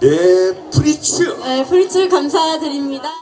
네, 프리츠. 네, 프리츠 감사드립니다.